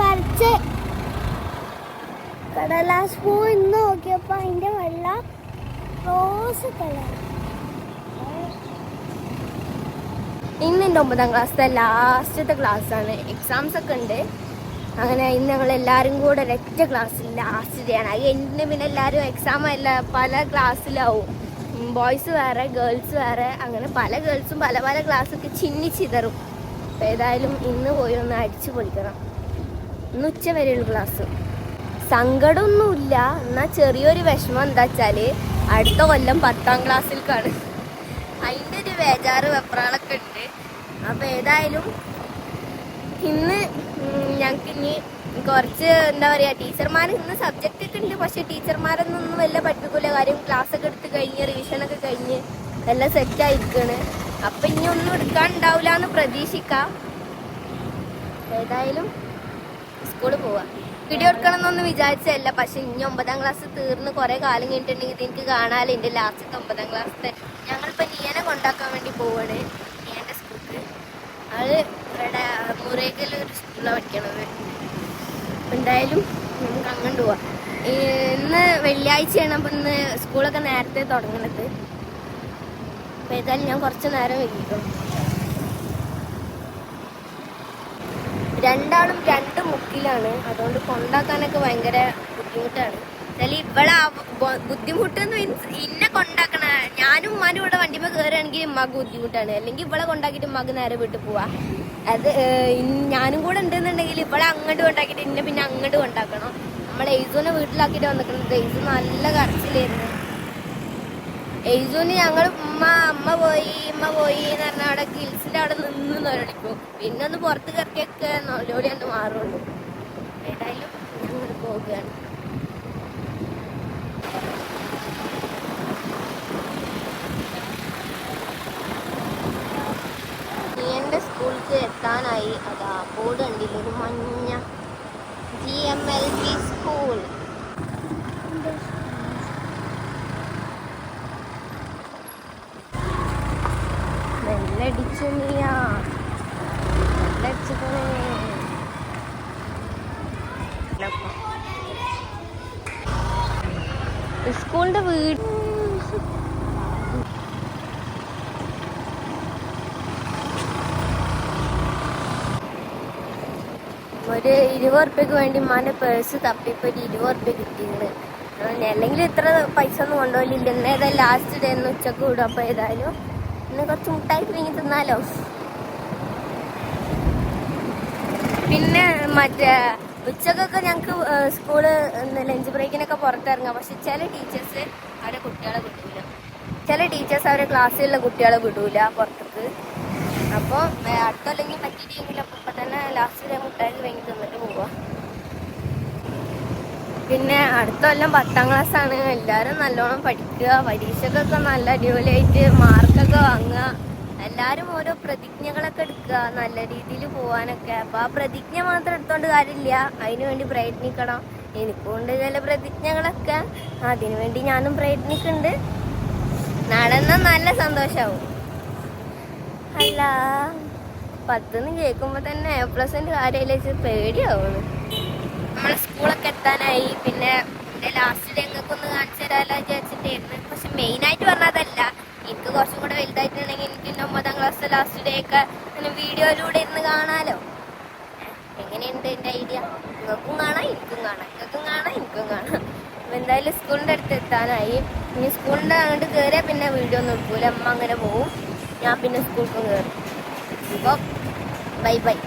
വരച്ച് കടലാസ് പൂ ഇന്ന് നോക്കിയപ്പോ അതിന്റെ വെള്ള റോസ് കളർ. ഇന്ന് എന്റെ ഒമ്പതാം ക്ലാസ്സിലെ ലാസ്റ്റത്തെ ക്ലാസ്സാണ്. എക്സാംസ് ഒക്കെ ഉണ്ട്. അങ്ങനെ ഇന്ന് ഞങ്ങൾ എല്ലാവരും കൂടെ ഒരൊറ്റ ക്ലാസ്സിൽ ലാസ്റ്റ് ചെയ്യണം അത് കഴിഞ്ഞിട്ട് പിന്നെ എല്ലാവരും എക്സാം അല്ല പല ക്ലാസ്സിലാവും. ബോയ്സ് വേറെ ഗേൾസ് വേറെ അങ്ങനെ പല ഗേൾസും പല പല ക്ലാസ്സൊക്കെ ചിന്നിച്ചിതറും അപ്പോൾ ഏതായാലും ഇന്ന് പോയി ഒന്ന് അടിച്ചു പൊളിക്കണം. ഇന്ന് ഉച്ച വരെയുള്ള ക്ലാസ് സങ്കടമൊന്നുമില്ല. എന്നാൽ ചെറിയൊരു വിഷമം എന്താ വെച്ചാൽ അടുത്ത കൊല്ലം പത്താം കാണും അതിന്റെ ഒരു വേജാറ് വെപ്രാളൊക്കെ ഉണ്ട്. അപ്പോൾ ഏതായാലും ഇന്ന് ഞങ്ങൾക്ക് ഇനി കുറച്ച് എന്താ പറയുക ടീച്ചർമാർ ഇന്ന് സബ്ജക്റ്റ് ഒക്കെ ഉണ്ട്. പക്ഷെ ടീച്ചർമാരൊന്നും ഒന്നും വല്ല പഠിപ്പിക്കില്ല കാര്യം ക്ലാസ് ഒക്കെ എടുത്ത് കഴിഞ്ഞ് റിവിഷനൊക്കെ കഴിഞ്ഞ് എല്ലാം സെറ്റ് ആയിരിക്കാണ്. അപ്പം ഇനി ഒന്നും എടുക്കാനുണ്ടാവില്ല എന്ന് പ്രതീക്ഷിക്കാം. ഏതായാലും സ്കൂളിൽ പോവാം. വീഡിയോ എടുക്കണം എന്നൊന്നും വിചാരിച്ചതല്ല. പക്ഷെ ഇനി ഒമ്പതാം ക്ലാസ് തീർന്ന് കുറെ കാലം കഴിഞ്ഞിട്ടുണ്ടെങ്കിൽ ഇത് എനിക്ക് കാണാമല്ലോ എന്റെ ലാസ്റ്റത്തെ ഒമ്പതാം ക്ലാസ്സിലെ ഞങ്ങളിപ്പോൾ നീനെ കൊണ്ടാക്കാൻ വേണ്ടി പോവാണ്. നിയന്റെ സ്കൂൾക്ക്. അത് ഇവിടെ മുറേക്കൽ ഒരു സ്കൂളിലാണ് പഠിക്കണത്. എന്തായാലും നമുക്ക് അങ്ങോട്ട് പോവാം. ഇന്ന് വെള്ളിയാഴ്ചയാണ് അപ്പം ഇന്ന് സ്കൂളൊക്കെ നേരത്തെ തുടങ്ങണത്. അപ്പം ഏതായാലും ഞാൻ കുറച്ച് നേരം വെക്കും രണ്ടാളും മുക്കിലാണ് അതുകൊണ്ട് കൊണ്ടാക്കാനൊക്കെ ഭയങ്കര ബുദ്ധിമുട്ടാണ്. എന്നാലും ഇവിടെ ബുദ്ധിമുട്ട് മീൻസ് ഇന്നെ കൊണ്ടാക്കണ ഞാനും ഉമ്മാനും ഇവിടെ വണ്ടിമ കയറുകയാണെങ്കിൽ ഉമ്മാക്ക് ബുദ്ധിമുട്ടാണ്. അല്ലെങ്കിൽ ഇവിടെ കൊണ്ടാക്കിയിട്ട് ഉമ്മാക്ക് നേരെ വീട്ടിൽ പോവാ. അത് ഞാനും കൂടെ ഉണ്ടെന്നുണ്ടെങ്കിൽ ഇവിടെ അങ്ങോട്ട് കൊണ്ടാക്കിയിട്ട് ഇന്നെ പിന്നെ അങ്ങോട്ട് കൊണ്ടാക്കണം. നമ്മൾ എയ്സോനെ വീട്ടിലാക്കിയിട്ട് വന്നിട്ടുണ്ട് എയ്സു നല്ല കരച്ചിലായിരുന്നു. എയ്സൂന് ഞങ്ങൾ ഉമ്മ അമ്മ പോയി ഉമ്മ പോയി എന്ന് പറഞ്ഞാൽ അവിടെ ഗിൽസിന്റെ അവിടെ നിന്ന് നൊരടിക്കും. പിന്നെ ഒന്ന് പുറത്ത് കറക്കിയൊക്കെ നൊലോടി ഒന്ന് മാറുള്ളൂ. ഏതായാലും ഞങ്ങൾ പോവുകയാണ്. എന്റെ സ്കൂൾക്ക് എത്താനായി. അതാ ബോർഡ് കണ്ടില്ല ഒരു മഞ്ഞ ജി എം എൽ പി വെള്ളടിച്ചു നീയാ സ്കൂളിന്റെ വീട് ഒരു ഇരുപത് ഉറുപ്പ്യക്ക് വേണ്ടി ഉമ്മാന്റെ പേഴ്സ് തപ്പിയപ്പോ ഒരു ഇരുപത് ഉറുപ്പ്യ കിട്ടിയത് അല്ലെങ്കിൽ ഇത്ര പൈസ ഒന്നും കൊണ്ടുപോയില്ല ഇന്ന് ഏതായാലും ലാസ്റ്റ് ഡേ എന്ന് ഉച്ചയ്ക്ക് വിടും. അപ്പൊ ഏതായാലും ഇന്ന് കുറച്ച് മുട്ടായി പിഴിഞ്ഞ് തിന്നാലോ? പിന്നെ മറ്റേ ഉച്ചക്കൊക്കെ ഞങ്ങൾക്ക് സ്കൂൾ ലഞ്ച് ബ്രേക്കിനൊക്കെ പുറത്തിറങ്ങാം. പക്ഷെ ചില ടീച്ചേഴ്സ് അവരെ കുട്ടികളെ വിടൂല. ചില ടീച്ചേഴ്സ് അവരെ ക്ലാസ്സിലുള്ള കുട്ടികളെ വിടൂല പുറത്തേക്ക്. അപ്പോൾ അടുത്തല്ലെങ്കിൽ പറ്റിയിട്ടെങ്കിൽ അപ്പം തന്നെ ലാസ്റ്റ് മുട്ടായി പിന്നെ അടുത്ത കൊല്ലം പത്താം ക്ലാസ് ആണ് എല്ലാവരും നല്ലോണം പഠിക്കുക. പരീക്ഷക്കൊക്കെ നല്ല അടിപൊളിയായിട്ട് മാർക്കൊക്കെ വാങ്ങുക. എല്ലാവരും ഓരോ പ്രതിജ്ഞകളൊക്കെ എടുക്കുക. നല്ല രീതിയിൽ പോകാനൊക്കെ അപ്പൊ ആ പ്രതിജ്ഞ മാത്രം എടുത്തോണ്ട് കാര്യമില്ല. അതിനുവേണ്ടി പ്രയത്നിക്കണം. എനിക്കുണ്ട് ചില പ്രതിജ്ഞകളൊക്കെ. അതിനു വേണ്ടി ഞാനും പ്രയത്നിക്കുന്നുണ്ട്. നടന്ന നല്ല സന്തോഷാവും. അല്ല പത്തുനിന്ന് കേൾക്കുമ്പോൾ തന്നെ എ പ്ലസിന്റെ കാര്യമില്ല പേടിയാവുന്നു നമ്മളെ സ്കൂളൊക്കെ എത്താനായി. പിന്നെ എന്റെ ലാസ്റ്റ് ഡേ ഒന്ന് കാണിച്ചു തരാമല്ലോ വിചാരിച്ചിട്ടായിരുന്നു പക്ഷെ മെയിൻ ആയിട്ട് പറഞ്ഞതല്ല എനിക്ക് കുറച്ചും കൂടെ വലുതായിട്ടുണ്ടെങ്കിൽ എനിക്ക് എന്റെ ഒമ്പതാം ക്ലാസ് ലാസ്റ്റ് ഡേ ഒക്കെ ഇങ്ങനെ വീഡിയോയിലൂടെ ഇരുന്ന് കാണാലോ. എങ്ങനെയുണ്ട് എന്റെ ഐഡിയ നിങ്ങൾക്കും കാണാം എനിക്കും കാണാം. നിങ്ങൾക്കും കാണാം എനിക്കും കാണാം. അപ്പോൾ എന്തായാലും സ്കൂളിന്റെ അടുത്ത് എത്താനായി. ഇനി സ്കൂളിന്റെ അങ്ങോട്ട് കയറിയാൽ പിന്നെ വീഡിയോ ഒന്നും എടുക്കൂല. അമ്മ അങ്ങനെ പോവും. ഞാൻ പിന്നെ സ്കൂൾക്കും കയറും അപ്പോൾ ബൈ ബൈ